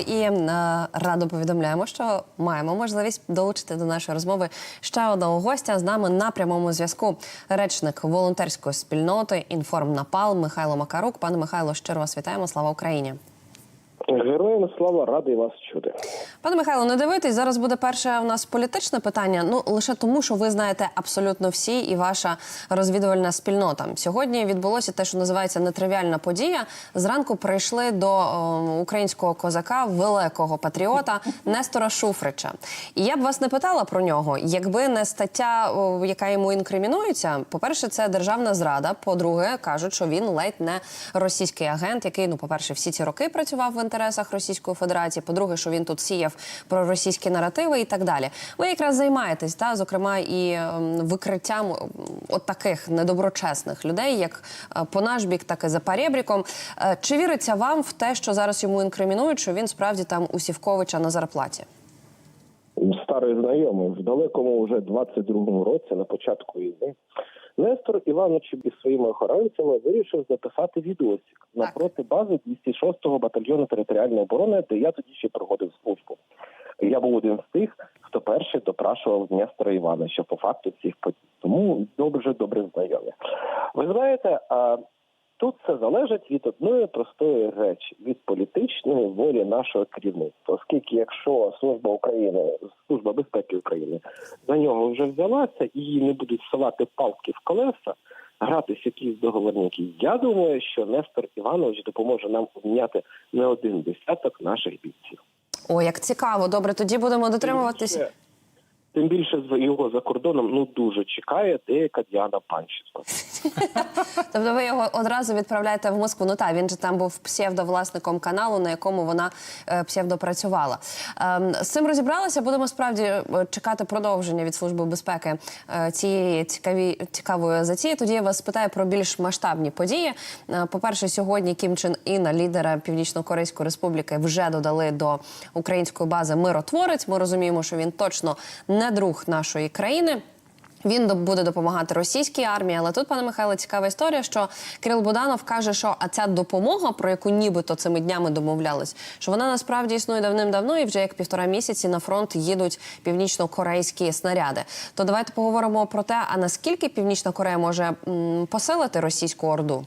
І е, радо повідомляємо, що маємо можливість долучити до нашої розмови ще одного гостя з нами на прямому зв'язку. Речник волонтерської спільноти «Інформнапал» Михайло Макарук. Пане Михайло, щиро вас вітаємо. Слава Україні. Героям слава радий вас чути. Пане Михайло, не дивитесь, зараз буде перше у нас політичне питання. Ну лише тому, що ви знаєте абсолютно всі, і ваша розвідувальна спільнота. Сьогодні відбулося те, що називається нетривіальна подія. Зранку прийшли до о, українського козака, великого патріота Нестора Шуфрича. І я б вас не питала про нього, якби не стаття, о, яка йому інкримінується. По перше, це державна зрада. По-друге, кажуть, що він ледь не російський агент, який ну, по перше, всі ці роки працював в інтересах Російської Федерації. По-друге, що він тут сіяв про російські наративи і так далі. Ви якраз займаєтесь, та зокрема, і ем, викриттям ем, от таких недоброчесних людей, як е, по наш бік, так і за парєбріком. Е, Чи віриться вам в те, що зараз йому інкримінують, що він справді там у Сівковича на зарплаті? Старий знайомий в далекому вже 22-му році, на початку війни, Нестор Іванович із своїми охоронцями вирішив записати відосик напроти бази 206-го батальйону територіальної оборони, де я тоді ще проходив службу. Я був один з тих, хто перший допрашував Нестора Івановича по факту цих подій. Тому добре, добре знайомі. Ви знаєте, Тут все залежить від одної простої речі від політичної волі нашого керівництва. Оскільки, якщо служба України, служба безпеки України за нього вже взялася і її не будуть ссилати палки в колеса, гратись якісь договорники, я думаю, що Нестор Іванович допоможе нам обміняти не один десяток наших бійців. О, як цікаво, добре, тоді будемо дотримуватись. Тим більше- його за кордоном ну дуже чекає деяка Діана Панченко. Тобто ви його одразу відправляєте в Москву. Ну так, він же там був псевдовласником каналу, на якому вона е, псевдопрацювала. Ем, з цим розібралися. Будемо справді е, чекати продовження від служби безпеки е, цієї цікаві цікавої затії. Тоді я вас спитаю про більш масштабні події. Е, По-перше, сьогодні Кім Чен Іна, лідера Північно-Корейської республіки, вже додали до української бази миротворець. Ми розуміємо, що він точно не друг нашої країни. Він буде допомагати російській армії, але тут, пане Михайло, цікава історія, що Кирил Буданов каже, що а ця допомога, про яку нібито цими днями домовлялись, що вона насправді існує давним-давно, і вже як півтора місяці на фронт їдуть північно-корейські снаряди. То давайте поговоримо про те, а наскільки Північна Корея може посилити російську орду?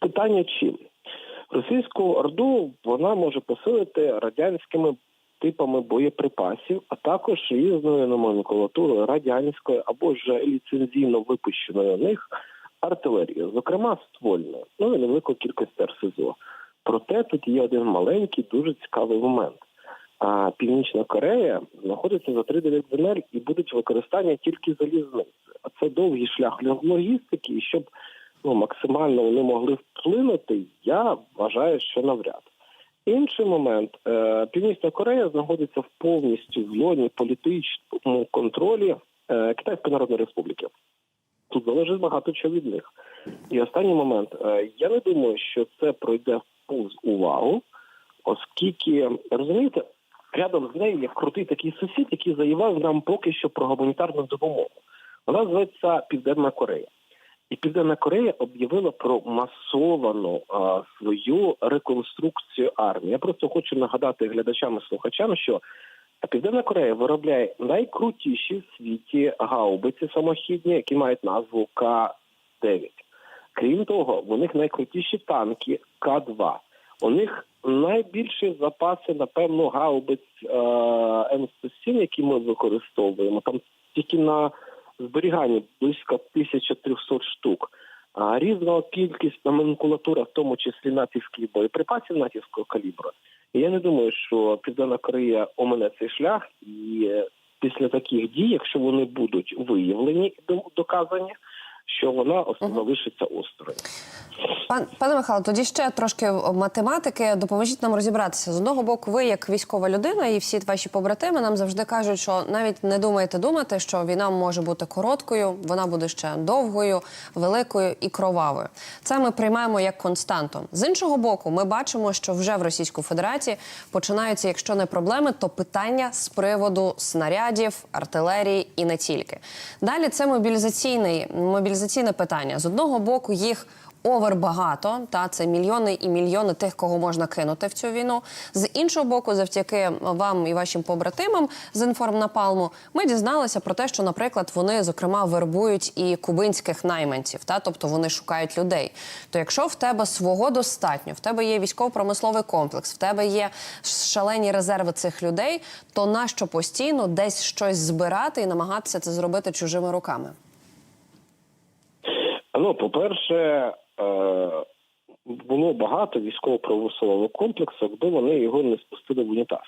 Питання чим? Російську орду вона може посилити радянськими типами боєприпасів, а також різною номенклатурою радянської або ж ліцензійно випущеною у них артилерією, зокрема ствольною, ну і невелику кількість РСЗО. Проте тут є один маленький, дуже цікавий момент. А Північна Корея знаходиться за 39 земель і будуть використання тільки залізниці. А це довгий шлях логістики, і щоб ну, максимально вони могли вплинути, я вважаю, що навряд. Інший момент е, Північна Корея знаходиться в повністю в зоні політичному контролі е, Китайської Народної Республіки. Тут залежить багато чого від них. І останній момент. Е, я не думаю, що це пройде повз увагу, оскільки розумієте, рядом з нею є крутий такий сусід, який заявив нам поки що про гуманітарну допомогу. Вона зветься Південна Корея. І Південна Корея об'явила про масовану а, свою реконструкцію армії. Я просто хочу нагадати глядачам і слухачам, що Південна Корея виробляє найкрутіші в світі гаубиці самохідні, які мають назву К-9. Крім того, у них найкрутіші танки К-2. У них найбільші запаси, напевно, гаубиць е, М107, які ми використовуємо. Там тільки на зберіганні близько 1300 штук. А різна кількість номенклатура, в тому числі натівських боєприпасів натівського калібру. Я не думаю, що Південна Корея омине цей шлях, і е, після таких дій, якщо вони будуть виявлені і доказані, що вона залишиться осторонь. Пан пане Михайло, тоді ще трошки математики. Допоможіть нам розібратися. З одного боку, ви як військова людина, і всі ваші побратими нам завжди кажуть, що навіть не думайте думати, що війна може бути короткою, вона буде ще довгою, великою і кровавою. Це ми приймаємо як константу. З іншого боку, ми бачимо, що вже в Російську Федерації починаються, якщо не проблеми, то питання з приводу снарядів, артилерії і не тільки. Далі це мобілізаційний мобілізаційне питання. З одного боку, їх овер багато. Та це мільйони і мільйони тих, кого можна кинути в цю війну. З іншого боку, завдяки вам і вашим побратимам з інформнапалму, ми дізналися про те, що, наприклад, вони зокрема вербують і кубинських найманців, та тобто вони шукають людей. То якщо в тебе свого достатньо, в тебе є військово-промисловий комплекс, в тебе є шалені резерви цих людей, то нащо постійно десь щось збирати і намагатися це зробити чужими руками? Ну, по-перше, е, було багато військово-промислового комплексу, якби вони його не спустили в унітаз.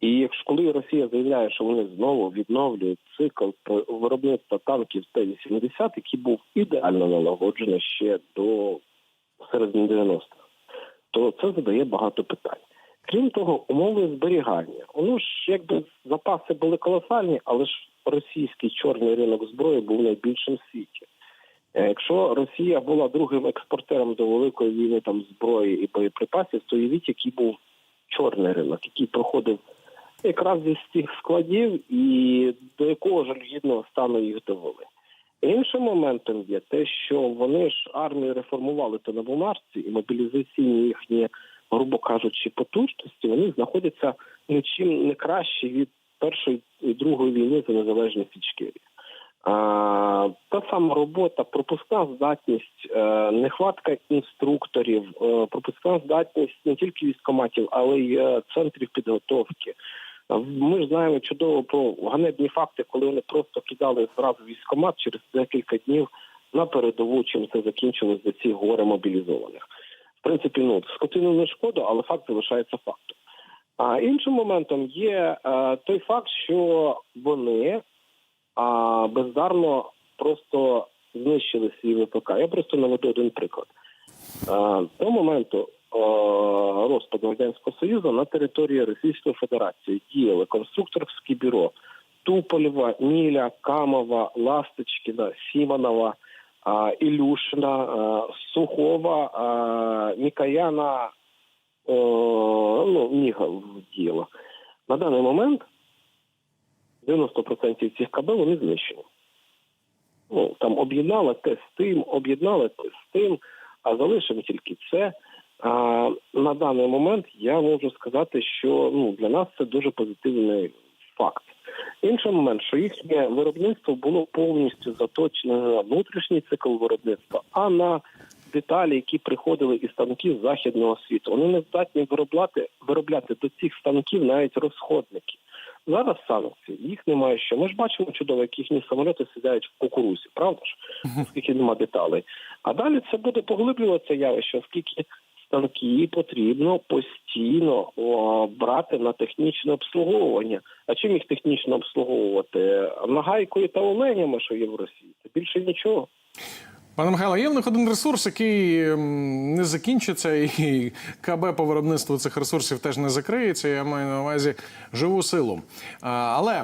І якщо коли Росія заявляє, що вони знову відновлюють цикл виробництва танків Т-80, який був ідеально налагоджений ще до середини 90-х, то це задає багато питань. Крім того, умови зберігання. Воно ж якби запаси були колосальні, але ж російський чорний ринок зброї був найбільшим в світі. Е, Якщо Росія була другим експортером до великої війни там зброї і боєприпасів, то уявіть, який був чорний ринок, який проходив якраз зі цих складів, і до якого жалюгідного стану їх довели. Іншим моментом є те, що вони ж армію реформували то на бумажці, і мобілізаційні їхні, грубо кажучи, потужності вони знаходяться нічим не краще від першої і другої війни за незалежність Ічкерії. Та сама робота, пропускна здатність, е, нехватка інструкторів, е, пропускна здатність не тільки військоматів, але й е, центрів підготовки. Ми ж знаємо чудово про ганебні факти, коли вони просто кидали зразу військомат через декілька днів на передову, чим це закінчилось за ці гори мобілізованих. В принципі, ну скотину не шкода, але факт залишається фактом. А іншим моментом є той факт, що вони а бездарно просто знищили свій ВПК. Я просто наведу один приклад. Е, До моменту е, розпаду радянського союзу на території Російської Федерації діяли конструкторські бюро Туполєва, Міля, Камова, Ласточкіна, Сімонова, е, Ілюшина, Сухова, Мікаяна, е, ну, Міга діяла. На даний момент 90% цих КБ вони знищені. Ну, там об'єднали те з тим, об'єднали те з тим, а залишимо тільки це. А, на даний момент я можу сказати, що ну, для нас це дуже позитивний факт. Інший момент, що їхнє виробництво було повністю заточене на внутрішній цикл виробництва, а на деталі, які приходили із станків західного світу. Вони не здатні виробляти, виробляти до цих станків навіть розходники. Зараз санкції, їх немає що. Ми ж бачимо чудово, як їхні самоліти сідають в кукурузі, правда ж? Оскільки нема деталей. А далі це буде поглиблюватися явище, оскільки станки потрібно постійно о, брати на технічне обслуговування. А чим їх технічно обслуговувати? Нагайкою та оленями, що є в Росії. Це більше нічого. Пане Михайло, є в них один ресурс, який ем, не закінчиться, і КБ по виробництву цих ресурсів теж не закриється. Я маю на увазі живу силу. Але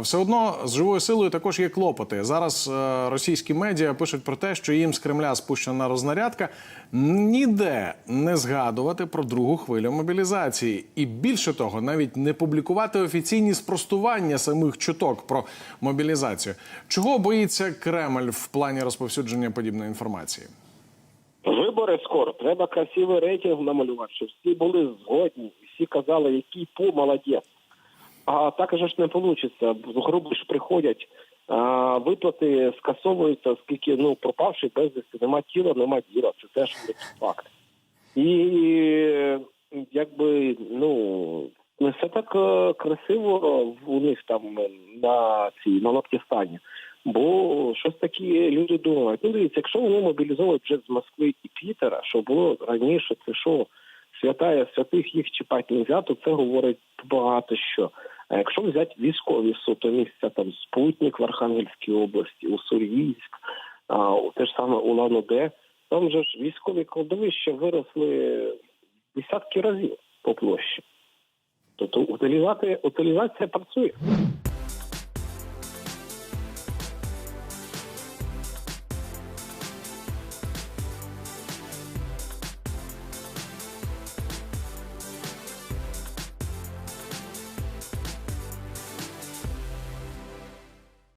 все одно з живою силою також є клопоти. Зараз е, російські медіа пишуть про те, що їм з Кремля спущена рознарядка ніде не згадувати про другу хвилю мобілізації, і більше того, навіть не публікувати офіційні спростування самих чуток про мобілізацію. Чого боїться Кремль в плані розповсюдження подібної інформації? Вибори скоро. Треба красивий рейтинг намалювати, щоб всі були згодні, всі казали, який по молодець. А так же ж не вийде. Грубо ж приходять, а, виплати скасовуються, оскільки ну пропавший безвісти, нема тіла, нема діла. Це теж факт. І якби ну не все так е, красиво у них там е, на цій на Лаптістані. Бо щось такі люди думають. Ну, дивіться, якщо вони мобілізовують вже з Москви і Пітера, що було раніше, це що святая святих їх чіпати не можна, то це говорить багато що. А якщо взяти військові суто місця, там Спутник в Архангельській області, Уссурійськ, а, те ж саме Улан-Удэ, там же ж військові кладовища виросли десятки разів по площі. Тобто утилізація, утилізація працює.